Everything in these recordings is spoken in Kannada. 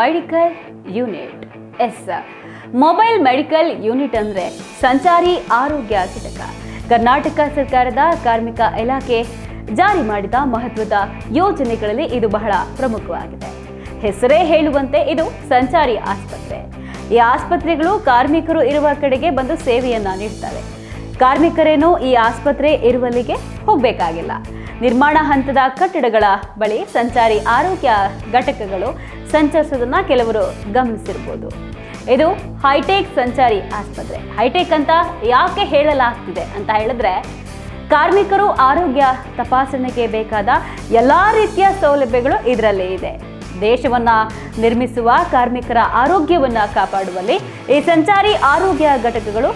Medical unit, yes. Mobile medical unit ಅಂದರೆ ಸಂಚಾರಿ ಆರೋಗ್ಯ ಘಟಕ. ಕರ್ನಾಟಕ ಸರ್ಕಾರದ ಕಾರ್ಮಿಕ ಇಲಾಖೆ ಜಾರಿ ಮಾಡಿದ ಮಹತ್ವದ ಯೋಜನೆಗಳಲ್ಲಿ ಇದು ಬಹಳ ಪ್ರಮುಖವಾಗಿದೆ. ಹೆಸರೇ ಹೇಳುವಂತೆ ಇದು ಸಂಚಾರಿ ಆಸ್ಪತ್ರೆ. ಈ ಆಸ್ಪತ್ರೆಗಳು ಕಾರ್ಮಿಕರು ಇರುವ ಕಡೆಗೆ ಬಂದು ಸೇವೆಯನ್ನು ನೀಡ್ತವೆ. ಕಾರ್ಮಿಕರೇನೋ ಈ ಆಸ್ಪತ್ರೆ ಇರುವಲ್ಲಿಗೆ ಹೋಗಬೇಕಾಗಿಲ್ಲ. ನಿರ್ಮಾಣ ಹಂತದ ಕಟ್ಟಡಗಳ ಬಳಿ ಸಂಚಾರಿ ಆರೋಗ್ಯ ಘಟಕಗಳು ಸಂಚರಿಸೋದನ್ನ ಕೆಲವರು ಗಮನಿಸಿರ್ಬೋದು. ಇದು ಹೈಟೆಕ್ ಸಂಚಾರಿ ಆಸ್ಪತ್ರೆ. ಹೈಟೆಕ್ ಅಂತ ಯಾಕೆ ಹೇಳಲಾಗ್ತಿದೆ ಅಂತ ಹೇಳಿದ್ರೆ, ಕಾರ್ಮಿಕರು ಆರೋಗ್ಯ ತಪಾಸಣೆಗೆ ಬೇಕಾದ ಎಲ್ಲ ರೀತಿಯ ಸೌಲಭ್ಯಗಳು ಇದರಲ್ಲಿ ಇದೆ. ದೇಶವನ್ನ ನಿರ್ಮಿಸುವ ಕಾರ್ಮಿಕರ ಆರೋಗ್ಯವನ್ನ ಕಾಪಾಡುವಲ್ಲಿ ಈ ಸಂಚಾರಿ ಆರೋಗ್ಯ ಘಟಕಗಳು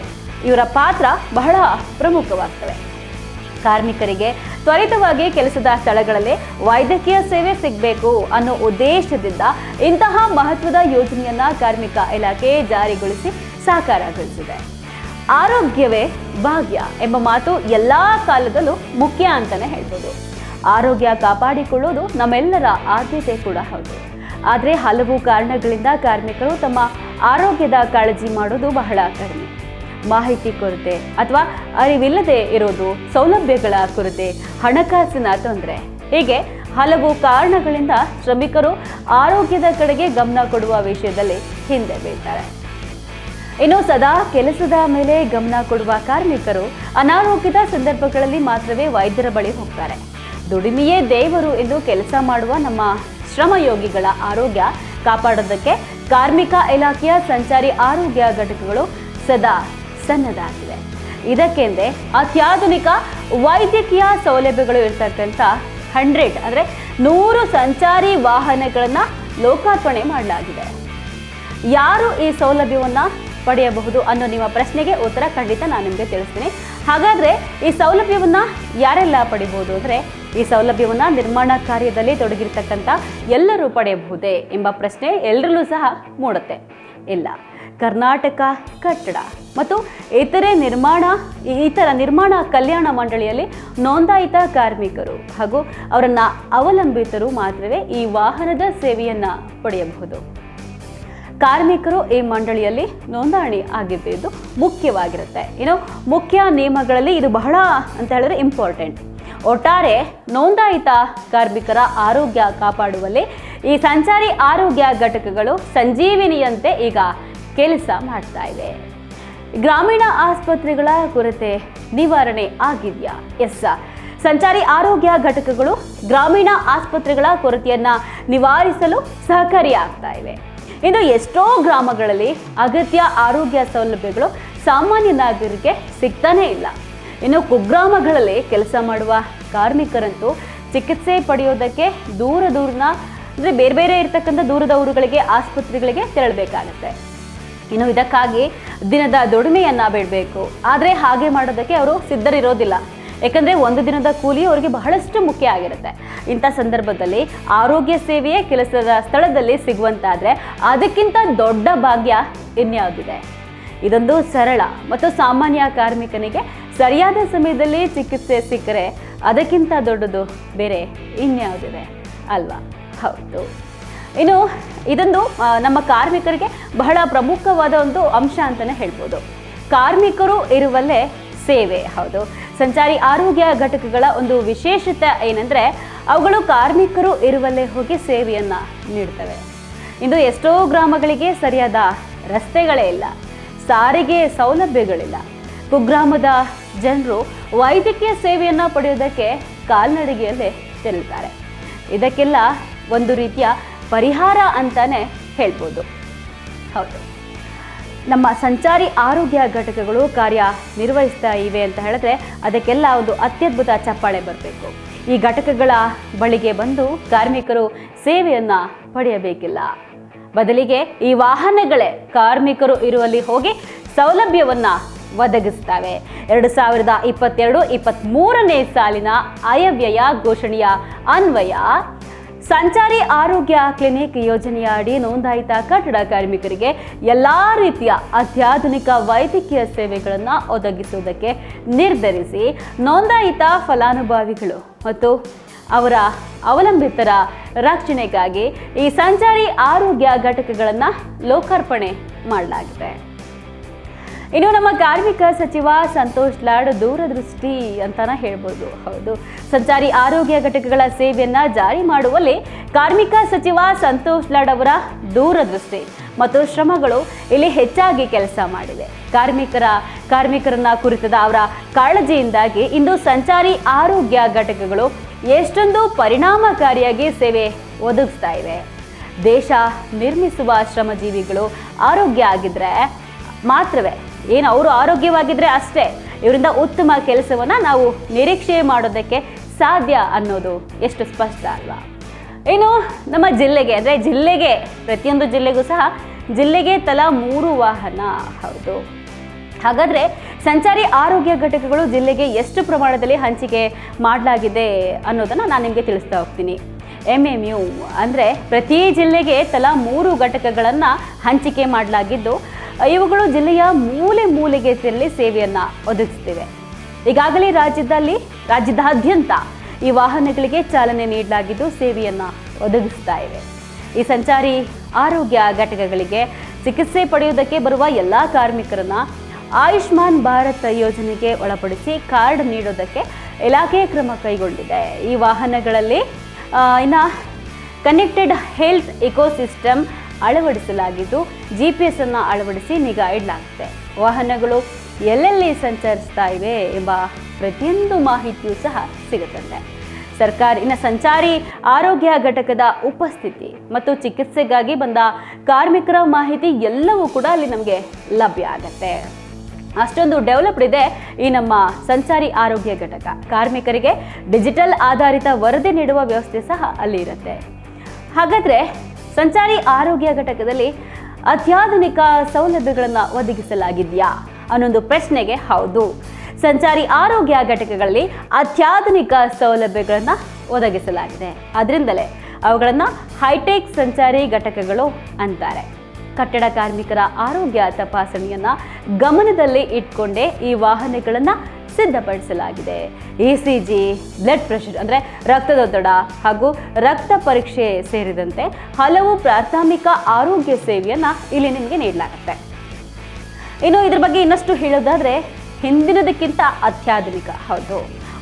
ಇವರ ಪಾತ್ರ ಬಹಳ ಪ್ರಮುಖವಾಗ್ತವೆ. ಕಾರ್ಮಿಕರಿಗೆ ತ್ವರಿತವಾಗಿ ಕೆಲಸದ ಸ್ಥಳಗಳಲ್ಲಿ ವೈದ್ಯಕೀಯ ಸೇವೆ ಸಿಗಬೇಕು ಅನ್ನೋ ಉದ್ದೇಶದಿಂದ ಇಂತಹ ಮಹತ್ವದ ಯೋಜನೆಯನ್ನ ಕಾರ್ಮಿಕ ಇಲಾಖೆ ಜಾರಿಗೊಳಿಸಿ ಸಾಕಾರಗೊಳಿಸಿದೆ. ಆರೋಗ್ಯವೇ ಭಾಗ್ಯ ಎಂಬ ಮಾತು ಎಲ್ಲ ಕಾಲದಲ್ಲೂ ಮುಖ್ಯ ಅಂತಾನೆ ಹೇಳ್ಬೋದು. ಆರೋಗ್ಯ ಕಾಪಾಡಿಕೊಳ್ಳೋದು ನಮ್ಮೆಲ್ಲರ ಆದ್ಯತೆ ಕೂಡ ಹೌದು. ಆದರೆ ಹಲವು ಕಾರಣಗಳಿಂದ ಕಾರ್ಮಿಕರು ತಮ್ಮ ಆರೋಗ್ಯದ ಕಾಳಜಿ ಮಾಡೋದು ಬಹಳ ಕಡಿಮೆ. ಮಾಹಿತಿ ಕೊರತೆ ಅಥವಾ ಅರಿವಿಲ್ಲದೆ ಇರೋದು ಸೌಲಭ್ಯಗಳ ಕೊರತೆ, ಹಣಕಾಸಿನ ತೊಂದರೆ. ಹೀಗೆ ಹಲವು ಕಾರಣಗಳಿಂದ ಶ್ರಮಿಕರು ಆರೋಗ್ಯದ ಕಡೆಗೆ ಗಮನ ಕೊಡುವ ವಿಷಯದಲ್ಲಿ ಹಿಂದೆ ಬೀಳ್ತಾರೆ. ಇನ್ನು ಸದಾ ಕೆಲಸದ ಮೇಲೆ ಗಮನ ಕೊಡುವ ಕಾರ್ಮಿಕರು ಅನಾರೋಗ್ಯದ ಸಂದರ್ಭಗಳಲ್ಲಿ ಮಾತ್ರವೇ ವೈದ್ಯರ ಬಳಿ ಹೋಗ್ತಾರೆ. ದುಡಿಮೆಯೇ ದೇವರು ಎಂದು ಕೆಲಸ ಮಾಡುವ ನಮ್ಮ ಶ್ರಮಯೋಗಿಗಳ ಆರೋಗ್ಯ ಕಾಪಾಡೋದಕ್ಕೆ ಕಾರ್ಮಿಕ ಇಲಾಖೆಯ ಸಂಚಾರಿ ಆರೋಗ್ಯ ಘಟಕಗಳು ಸದಾ ಸನ್ನದ್ಧಾಗಿವೆ ಇದಕ್ಕೆಂದೇ ಅತ್ಯಾಧುನಿಕ ವೈದ್ಯಕೀಯ ಸೌಲಭ್ಯಗಳು ಇರ್ತಕ್ಕಂಥ ಹಂಡ್ರೆಡ್ ಅಂದರೆ ನೂರು ಸಂಚಾರಿ ವಾಹನಗಳನ್ನು ಲೋಕಾರ್ಪಣೆ ಮಾಡಲಾಗಿದೆ. ಯಾರು ಈ ಸೌಲಭ್ಯವನ್ನ ಪಡೆಯಬಹುದು ಅನ್ನೋ ನಿಮ್ಮ ಪ್ರಶ್ನೆಗೆ ಉತ್ತರ ಖಂಡಿತ ನಾನು ನಿಮಗೆ ತಿಳಿಸ್ತೀನಿ. ಹಾಗಾದ್ರೆ ಈ ಸೌಲಭ್ಯವನ್ನ ಯಾರೆಲ್ಲ ಪಡಿಬಹುದು ಅಂದ್ರೆ ಈ ಸೌಲಭ್ಯವನ್ನ ನಿರ್ಮಾಣ ಕಾರ್ಯದಲ್ಲಿ ತೊಡಗಿರ್ತಕ್ಕಂಥ ಎಲ್ಲರೂ ಪಡೆಯಬಹುದೇ ಎಂಬ ಪ್ರಶ್ನೆ ಎಲ್ಲರಲ್ಲೂ ಸಹ ಮೂಡುತ್ತೆ. ಇಲ್ಲ. ಕರ್ನಾಟಕ, ಕಟ್ಟಡ ಮತ್ತು ಇತರೆ ನಿರ್ಮಾಣ, ಇತರ ನಿರ್ಮಾಣ ಕಲ್ಯಾಣ ಮಂಡಳಿಯಲ್ಲಿ ನೋಂದಾಯಿತ ಕಾರ್ಮಿಕರು ಹಾಗೂ ಅವರನ್ನು ಅವಲಂಬಿತರು ಮಾತ್ರವೇ ಈ ವಾಹನದ ಸೇವೆಯನ್ನು ಪಡೆಯಬಹುದು. ಕಾರ್ಮಿಕರು ಈ ಮಂಡಳಿಯಲ್ಲಿ ನೋಂದಣಿ ಆಗಿದ್ದು ಮುಖ್ಯವಾಗಿರುತ್ತೆ. ಇನ್ನು ಮುಖ್ಯ ನಿಯಮಗಳಲ್ಲಿ ಇದು ಬಹಳ ಅಂತ ಹೇಳಿದ್ರೆ ಇಂಪಾರ್ಟೆಂಟ್ ಒಟ್ಟಾರೆ ನೋಂದಾಯಿತ ಕಾರ್ಮಿಕರ ಆರೋಗ್ಯ ಕಾಪಾಡುವಲ್ಲಿ ಈ ಸಂಚಾರಿ ಆರೋಗ್ಯ ಘಟಕಗಳು ಸಂಜೀವಿನಿಯಂತೆ ಈಗ ಕೆಲಸ ಮಾಡ್ತಾ ಇದೆ. ಗ್ರಾಮೀಣ ಆಸ್ಪತ್ರೆಗಳ ಕೊರತೆ ನಿವಾರಣೆ ಆಗಿದೆಯಾ? ಎಸ್ ಸಂಚಾರಿ ಆರೋಗ್ಯ ಘಟಕಗಳು ಗ್ರಾಮೀಣ ಆಸ್ಪತ್ರೆಗಳ ಕೊರತೆಯನ್ನ ನಿವಾರಿಸಲು ಸಹಕಾರಿಯಾಗ್ತಾ ಇವೆ. ಇನ್ನು ಎಷ್ಟೋ ಗ್ರಾಮಗಳಲ್ಲಿ ಅಗತ್ಯ ಆರೋಗ್ಯ ಸೌಲಭ್ಯಗಳು ಸಾಮಾನ್ಯ ನಾಗರಿಕರಿಗೆ ಸಿಗ್ತಾನೇ ಇಲ್ಲ. ಇನ್ನು ಕುಗ್ರಾಮಗಳಲ್ಲಿ ಕೆಲಸ ಮಾಡುವ ಕಾರ್ಮಿಕರಂತೂ ಚಿಕಿತ್ಸೆ ಪಡೆಯೋದಕ್ಕೆ ದೂರ ದೂರನ ಅಂದರೆ ಬೇರೆ ಬೇರೆ ಇರ್ತಕ್ಕಂಥ ದೂರದ ಊರುಗಳಿಗೆ ಆಸ್ಪತ್ರೆಗಳಿಗೆ ತೆರಳಬೇಕಾಗತ್ತೆ. ಇನ್ನು ಇದಕ್ಕಾಗಿ ದಿನದ ದುಡಿಮೆಯನ್ನು ಬಿಡಬೇಕು. ಆದರೆ ಹಾಗೆ ಮಾಡೋದಕ್ಕೆ ಅವರು ಸಿದ್ಧರಿರೋದಿಲ್ಲ. ಯಾಕಂದರೆ ಒಂದು ದಿನದ ಕೂಲಿ ಅವರಿಗೆ ಬಹಳಷ್ಟು ಮುಖ್ಯ ಆಗಿರುತ್ತೆ. ಇಂಥ ಸಂದರ್ಭದಲ್ಲಿ ಆರೋಗ್ಯ ಸೇವೆಯೇ ಕೆಲಸದ ಸ್ಥಳದಲ್ಲಿ ಸಿಗುವಂತಾದರೆ ಅದಕ್ಕಿಂತ ದೊಡ್ಡ ಭಾಗ್ಯ ಇನ್ಯಾವುದಿದೆ? ಇದೊಂದು ಸರಳ ಮತ್ತು ಸಾಮಾನ್ಯ ಕಾರ್ಮಿಕನಿಗೆ ಸರಿಯಾದ ಸಮಯದಲ್ಲಿ ಚಿಕಿತ್ಸೆ ಸಿಕ್ಕರೆ ಅದಕ್ಕಿಂತ ದೊಡ್ಡದು ಬೇರೆ ಇನ್ಯಾವುದಿದೆ ಅಲ್ವಾ? ಹೌದು. ಇನ್ನು ಇದೊಂದು ನಮ್ಮ ಕಾರ್ಮಿಕರಿಗೆ ಬಹಳ ಪ್ರಮುಖವಾದ ಒಂದು ಅಂಶ ಅಂತಲೇ ಹೇಳ್ಬೋದು. ಕಾರ್ಮಿಕರು ಇರುವಲ್ಲೇ ಸೇವೆ, ಹೌದು. ಸಂಚಾರಿ ಆರೋಗ್ಯ ಘಟಕಗಳ ಒಂದು ವಿಶೇಷತೆ ಏನಂದರೆ, ಅವುಗಳು ಕಾರ್ಮಿಕರು ಇರುವಲ್ಲೇ ಹೋಗಿ ಸೇವೆಯನ್ನು ನೀಡ್ತವೆ. ಇಂದು ಎಷ್ಟೋ ಗ್ರಾಮಗಳಿಗೆ ಸರಿಯಾದ ರಸ್ತೆಗಳೇ ಇಲ್ಲ, ಸಾರಿಗೆ ಸೌಲಭ್ಯಗಳಿಲ್ಲ. ಕುಗ್ರಾಮದ ಜನರು ವೈದ್ಯಕೀಯ ಸೇವೆಯನ್ನು ಪಡೆಯೋದಕ್ಕೆ ಕಾಲ್ನಡಿಗೆಯಲ್ಲೇ ತೆರಳುತ್ತಾರೆ ಇದಕ್ಕೆಲ್ಲ ಒಂದು ರೀತಿಯ ಪರಿಹಾರ ಅಂತಾನೆ ಹೇಳ್ಬೋದು. ಹೌದು. ನಮ್ಮ ಸಂಚಾರಿ ಆರೋಗ್ಯ ಘಟಕಗಳು ಕಾರ್ಯ ನಿರ್ವಹಿಸ್ತಾ ಇವೆ ಅಂತ ಹೇಳಿದ್ರೆ ಅದಕ್ಕೆಲ್ಲ ಒಂದು ಅತ್ಯದ್ಭುತ ಚಪ್ಪಾಳೆ ಬರಬೇಕು. ಈ ಘಟಕಗಳ ಬಳಿಗೆ ಬಂದು ಕಾರ್ಮಿಕರು ಸೇವೆಯನ್ನು ಪಡೆಯಬೇಕಿಲ್ಲ. ಬದಲಿಗೆ ಈ ವಾಹನಗಳೇ ಕಾರ್ಮಿಕರು ಇರುವಲ್ಲಿ ಹೋಗಿ ಸೌಲಭ್ಯವನ್ನು ಒದಗಿಸ್ತವೆ ಎರಡು ಸಾವಿರದ ಇಪ್ಪತ್ತೆರಡು ಇಪ್ಪತ್ತ್ಮೂರನೇ ಸಾಲಿನ ಆಯವ್ಯಯ ಘೋಷಣೆಯ ಅನ್ವಯ ಸಂಚಾರಿ ಆರೋಗ್ಯ ಕ್ಲಿನಿಕ್ ಯೋಜನೆಯ ಅಡಿ ನೋಂದಾಯಿತ ಕಟ್ಟಡ ಕಾರ್ಮಿಕರಿಗೆ ಎಲ್ಲ ರೀತಿಯ ಅತ್ಯಾಧುನಿಕ ವೈದ್ಯಕೀಯ ಸೇವೆಗಳನ್ನು ಒದಗಿಸುವುದಕ್ಕೆ ನಿರ್ಧರಿಸಿ ನೋಂದಾಯಿತ ಫಲಾನುಭವಿಗಳು ಮತ್ತು ಅವರ ಅವಲಂಬಿತರ ರಕ್ಷಣೆಗಾಗಿ ಈ ಸಂಚಾರಿ ಆರೋಗ್ಯ ಘಟಕಗಳನ್ನು ಲೋಕಾರ್ಪಣೆ ಮಾಡಲಾಗಿದೆ. ಇನ್ನು ನಮ್ಮ ಕಾರ್ಮಿಕ ಸಚಿವ ಸಂತೋಷ್ ಲಾಡ್ ದೂರದೃಷ್ಟಿ ಅಂತಾನೆ ಹೇಳ್ಬೋದು. ಹೌದು. ಸಂಚಾರಿ ಆರೋಗ್ಯ ಘಟಕಗಳ ಸೇವೆಯನ್ನ ಜಾರಿ ಮಾಡುವಲ್ಲಿ ಕಾರ್ಮಿಕ ಸಚಿವ ಸಂತೋಷ್ ಲಾಡ್ ಅವರ ದೂರದೃಷ್ಟಿ ಮತ್ತು ಶ್ರಮಗಳು ಇಲ್ಲಿ ಹೆಚ್ಚಾಗಿ ಕೆಲಸ ಮಾಡಿವೆ. ಕಾರ್ಮಿಕರ, ಕಾರ್ಮಿಕರನ್ನ ಕುರಿತದ ಅವರ ಕಾಳಜಿಯಿಂದಾಗಿ ಇಂದು ಸಂಚಾರಿ ಆರೋಗ್ಯ ಘಟಕಗಳು ಎಷ್ಟೊಂದು ಪರಿಣಾಮಕಾರಿಯಾಗಿ ಸೇವೆ ಒದಗಿಸ್ತಾ ಇವೆ. ದೇಶ ನಿರ್ಮಿಸುವ ಶ್ರಮಜೀವಿಗಳು ಆರೋಗ್ಯ ಆಗಿದ್ರೆ ಮಾತ್ರವೇ ಏನು, ಅವರು ಆರೋಗ್ಯವಾಗಿದ್ದರೆ ಅಷ್ಟೇ. ಇವರಿಂದ ಉತ್ತಮ ಕೆಲಸವನ್ನು ನಾವು ನಿರೀಕ್ಷೆ ಮಾಡೋದಕ್ಕೆ ಸಾಧ್ಯ ಅನ್ನೋದು ಎಷ್ಟು ಸ್ಪಷ್ಟ ಅಲ್ವಾ? ಇನ್ನು ನಮ್ಮ ಜಿಲ್ಲೆಗೆ, ಅಂದರೆ ಜಿಲ್ಲೆಗೆ, ಪ್ರತಿಯೊಂದು ಜಿಲ್ಲೆಗೂ ಸಹ ಜಿಲ್ಲೆಗೆ ತಲಾ ಮೂರು ವಾಹನ, ಹೌದು. ಹಾಗಾದರೆ ಸಂಚಾರಿ ಆರೋಗ್ಯ ಘಟಕಗಳು ಜಿಲ್ಲೆಗೆ ಎಷ್ಟು ಪ್ರಮಾಣದಲ್ಲಿ ಹಂಚಿಕೆ ಮಾಡಲಾಗಿದೆ ಅನ್ನೋದನ್ನು ನಾನು ನಿಮಗೆ ತಿಳಿಸ್ತಾ ಹೋಗ್ತೀನಿ. ಎಂ ಎಂ ಯು ಅಂದರೆ ಪ್ರತಿ ಜಿಲ್ಲೆಗೆ ತಲಾ ಮೂರು ಘಟಕಗಳನ್ನು ಹಂಚಿಕೆ ಮಾಡಲಾಗಿದ್ದು ಇವುಗಳು ಜಿಲ್ಲೆಯ ಮೂಲೆ ಮೂಲೆಗೆ ತೆರಳಿ ಸೇವೆಯನ್ನು ಒದಗಿಸ್ತಿವೆ ಈಗಾಗಲೇ ರಾಜ್ಯದಲ್ಲಿ, ರಾಜ್ಯದಾದ್ಯಂತ ಈ ವಾಹನಗಳಿಗೆ ಚಾಲನೆ ನೀಡಲಾಗಿದ್ದು ಸೇವೆಯನ್ನು ಒದಗಿಸ್ತಾ ಇವೆ. ಈ ಸಂಚಾರಿ ಆರೋಗ್ಯ ಘಟಕಗಳಿಗೆ ಚಿಕಿತ್ಸೆ ಪಡೆಯುವುದಕ್ಕೆ ಬರುವ ಎಲ್ಲ ಕಾರ್ಮಿಕರನ್ನ ಆಯುಷ್ಮಾನ್ ಭಾರತ್ ಯೋಜನೆಗೆ ಒಳಪಡಿಸಿ ಕಾರ್ಡ್ ನೀಡೋದಕ್ಕೆ ಇಲಾಖೆ ಕ್ರಮ ಕೈಗೊಂಡಿದೆ. ಈ ವಾಹನಗಳಲ್ಲಿ ಇನ್ನು ಕನೆಕ್ಟೆಡ್ ಹೆಲ್ತ್ ಇಕೋಸಿಸ್ಟಮ್ ಅಳವಡಿಸಲಾಗಿದ್ದು ಜಿ ಪಿ ಎಸ್ ಅನ್ನು ಅಳವಡಿಸಿ ನಿಗಾ ಇಡಲಾಗುತ್ತೆ. ವಾಹನಗಳು ಎಲ್ಲೆಲ್ಲಿ ಸಂಚರಿಸ್ತಾ ಇವೆ ಎಂಬ ಪ್ರತಿಯೊಂದು ಮಾಹಿತಿಯೂ ಸಹ ಸಿಗುತ್ತದೆ. ಸರ್ಕಾರ ಇನ್ನು ಸಂಚಾರಿ ಆರೋಗ್ಯ ಘಟಕದ ಉಪಸ್ಥಿತಿ ಮತ್ತು ಚಿಕಿತ್ಸೆಗಾಗಿ ಬಂದ ಕಾರ್ಮಿಕರ ಮಾಹಿತಿ ಎಲ್ಲವೂ ಕೂಡ ಅಲ್ಲಿ ನಮಗೆ ಲಭ್ಯ ಆಗತ್ತೆ. ಅಷ್ಟೊಂದು ಡೆವಲಪ್ಡ್ ಇದೆ ಈ ನಮ್ಮ ಸಂಚಾರಿ ಆರೋಗ್ಯ ಘಟಕ. ಕಾರ್ಮಿಕರಿಗೆ ಡಿಜಿಟಲ್ ಆಧಾರಿತ ವರದಿ ನೀಡುವ ವ್ಯವಸ್ಥೆ ಸಹ ಅಲ್ಲಿ ಇರುತ್ತೆ. ಹಾಗಾದ್ರೆ ಸಂಚಾರಿ ಆರೋಗ್ಯ ಘಟಕದಲ್ಲಿ ಅತ್ಯಾಧುನಿಕ ಸೌಲಭ್ಯಗಳನ್ನು ಒದಗಿಸಲಾಗಿದೆಯಾ? ಅನ್ನೊಂದು ಪ್ರಶ್ನೆಗೆ ಹೌದು. ಸಂಚಾರಿ ಆರೋಗ್ಯ ಘಟಕಗಳಲ್ಲಿ ಅತ್ಯಾಧುನಿಕ ಸೌಲಭ್ಯಗಳನ್ನು ಒದಗಿಸಲಾಗಿದೆ. ಅದರಿಂದಲೇ ಅವುಗಳನ್ನು ಹೈಟೆಕ್ ಸಂಚಾರಿ ಘಟಕಗಳು ಅಂತಾರೆ. ಕಟ್ಟಡ ಕಾರ್ಮಿಕರ ಆರೋಗ್ಯ ತಪಾಸಣೆಯನ್ನು ಗಮನದಲ್ಲಿ ಇಟ್ಕೊಂಡೇ ಈ ವಾಹನಗಳನ್ನು ಸಿದ್ಧಪಡಿಸಲಾಗಿದೆ. E C G blood pressure ಅಂದರೆ ರಕ್ತದೊತ್ತಡ ಹಾಗೂ ರಕ್ತ ಪರೀಕ್ಷೆ ಸೇರಿದಂತೆ ಹಲವು ಪ್ರಾಥಮಿಕ ಆರೋಗ್ಯ ಸೇವೆಯನ್ನು ಇಲ್ಲಿ ನಿಮಗೆ ನೀಡಲಾಗುತ್ತೆ. ಇನ್ನು ಇದ್ರ ಬಗ್ಗೆ ಇನ್ನಷ್ಟು ಹೇಳೋದಾದರೆ ಹಿಂದಿನದಕ್ಕಿಂತ ಅತ್ಯಾಧುನಿಕ. ಹೌದು.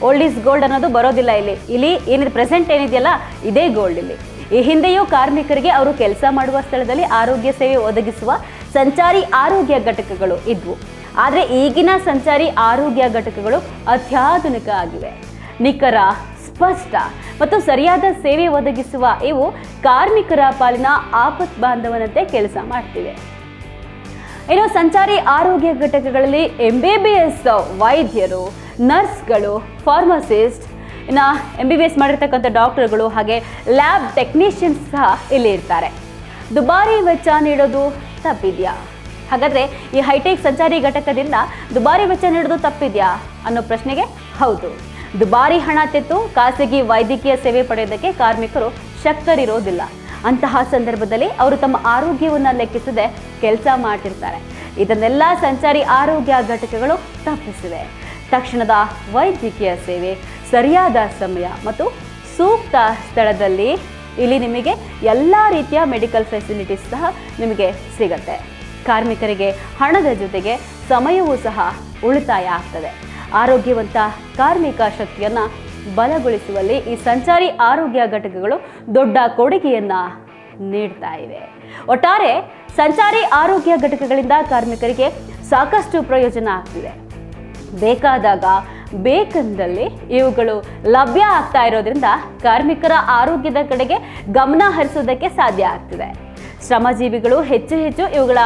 ಓಲ್ಡ್ ಈಸ್ ಗೋಲ್ಡ್ ಅನ್ನೋದು ಬರೋದಿಲ್ಲ ಇಲ್ಲಿ. ಇಲ್ಲಿ ಏನಿದೆ ಪ್ರೆಸೆಂಟ್ ಏನಿದೆಯಲ್ಲ, ಇದೇ ಗೋಲ್ಡ್ ಇಲ್ಲಿ. ಈ ಹಿಂದೆಯೂ ಕಾರ್ಮಿಕರಿಗೆ ಅವರು ಕೆಲಸ ಮಾಡುವ ಸ್ಥಳದಲ್ಲಿ ಆರೋಗ್ಯ ಸೇವೆ ಒದಗಿಸುವ ಸಂಚಾರಿ ಆರೋಗ್ಯ ಘಟಕಗಳು ಇದ್ವು. ಆದರೆ ಈಗಿನ ಸಂಚಾರಿ ಆರೋಗ್ಯ ಘಟಕಗಳು ಅತ್ಯಾಧುನಿಕ ಆಗಿವೆ. ನಿಖರ, ಸ್ಪಷ್ಟ ಮತ್ತು ಸರಿಯಾದ ಸೇವೆ ಒದಗಿಸುವ ಇವು ಕಾರ್ಮಿಕರ ಪಾಲಿನ ಆಪತ್ ಬಾಂಧವನಂತೆ ಕೆಲಸ ಮಾಡ್ತಿವೆ. ಇನ್ನು ಸಂಚಾರಿ ಆರೋಗ್ಯ ಘಟಕಗಳಲ್ಲಿ ಎಂ ಬಿ ಬಿ ಎಸ್ ವೈದ್ಯರು, ನರ್ಸ್ಗಳು, ಫಾರ್ಮಸಿಸ್ಟ್, ಇನ್ನು ಎಂ ಬಿ ಬಿ ಎಸ್ ಮಾಡಿರ್ತಕ್ಕಂಥ ಡಾಕ್ಟರ್ಗಳು ಹಾಗೆ ಲ್ಯಾಬ್ ಟೆಕ್ನಿಷಿಯನ್ಸ್ ಸಹ ಇಲ್ಲಿ ಇರ್ತಾರೆ. ದುಬಾರಿ ವೆಚ್ಚ ನೀಡೋದು ತಪ್ಪಿದೆಯಾ? ಹಾಗಾದರೆ ಈ ಹೈಟೆಕ್ ಸಂಚಾರಿ ಘಟಕದಿಂದ ದುಬಾರಿ ವೆಚ್ಚ ನೀಡೋದು ತಪ್ಪಿದೆಯಾ ಅನ್ನೋ ಪ್ರಶ್ನೆಗೆ ಹೌದು. ದುಬಾರಿ ಹಣ ತೆತ್ತು ಖಾಸಗಿ ವೈದ್ಯಕೀಯ ಸೇವೆ ಪಡೆಯೋದಕ್ಕೆ ಕಾರ್ಮಿಕರು ಶಕ್ತರಿರೋದಿಲ್ಲ. ಅಂತಹ ಸಂದರ್ಭದಲ್ಲಿ ಅವರು ತಮ್ಮ ಆರೋಗ್ಯವನ್ನು ಲೆಕ್ಕಿಸದೆ ಕೆಲಸ ಮಾಡ್ತಿರ್ತಾರೆ. ಇದನ್ನೆಲ್ಲ ಸಂಚಾರಿ ಆರೋಗ್ಯ ಘಟಕಗಳು ತಪ್ಪಿಸಿವೆ. ತಕ್ಷಣದ ವೈದ್ಯಕೀಯ ಸೇವೆ ಸರಿಯಾದ ಸಮಯ ಮತ್ತು ಸೂಕ್ತ ಸ್ಥಳದಲ್ಲಿ ಇಲ್ಲಿ ನಿಮಗೆ ಎಲ್ಲ ರೀತಿಯ ಮೆಡಿಕಲ್ ಫೆಸಿಲಿಟೀಸ್ ಸಹ ನಿಮಗೆ ಸಿಗತ್ತೆ. ಕಾರ್ಮಿಕರಿಗೆ ಹಣದ ಜೊತೆಗೆ ಸಮಯವೂ ಸಹ ಉಳಿತಾಯ ಆಗ್ತದೆ. ಆರೋಗ್ಯವಂತ ಕಾರ್ಮಿಕ ಶಕ್ತಿಯನ್ನು ಬಲಗೊಳಿಸುವಲ್ಲಿ ಈ ಸಂಚಾರಿ ಆರೋಗ್ಯ ಘಟಕಗಳು ದೊಡ್ಡ ಕೊಡುಗೆಯನ್ನು ನೀಡ್ತಾ ಇವೆ. ಒಟ್ಟಾರೆ ಸಂಚಾರಿ ಆರೋಗ್ಯ ಘಟಕಗಳಿಂದ ಕಾರ್ಮಿಕರಿಗೆ ಸಾಕಷ್ಟು ಪ್ರಯೋಜನ ಆಗ್ತಿದೆ. ಬೇಕಾದಾಗ ಬೇಕಂದಲ್ಲಿ ಇವುಗಳು ಲಭ್ಯ ಆಗ್ತಾ ಇರೋದ್ರಿಂದ ಕಾರ್ಮಿಕರ ಆರೋಗ್ಯದ ಕಡೆಗೆ ಗಮನ ಹರಿಸೋದಕ್ಕೆ ಸಾಧ್ಯ ಆಗ್ತಿದೆ. ಶ್ರಮಜೀವಿಗಳು ಹೆಚ್ಚು ಹೆಚ್ಚು ಇವುಗಳ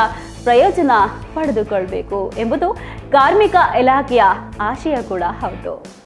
ಪ್ರಯೋಜನ ಪಡೆದುಕೊಳ್ಬೇಕು ಎಂಬುದು ಕಾರ್ಮಿಕ ಇಲಾಖೆಯ ಆಶಯ ಕೂಡ ಹೌದು.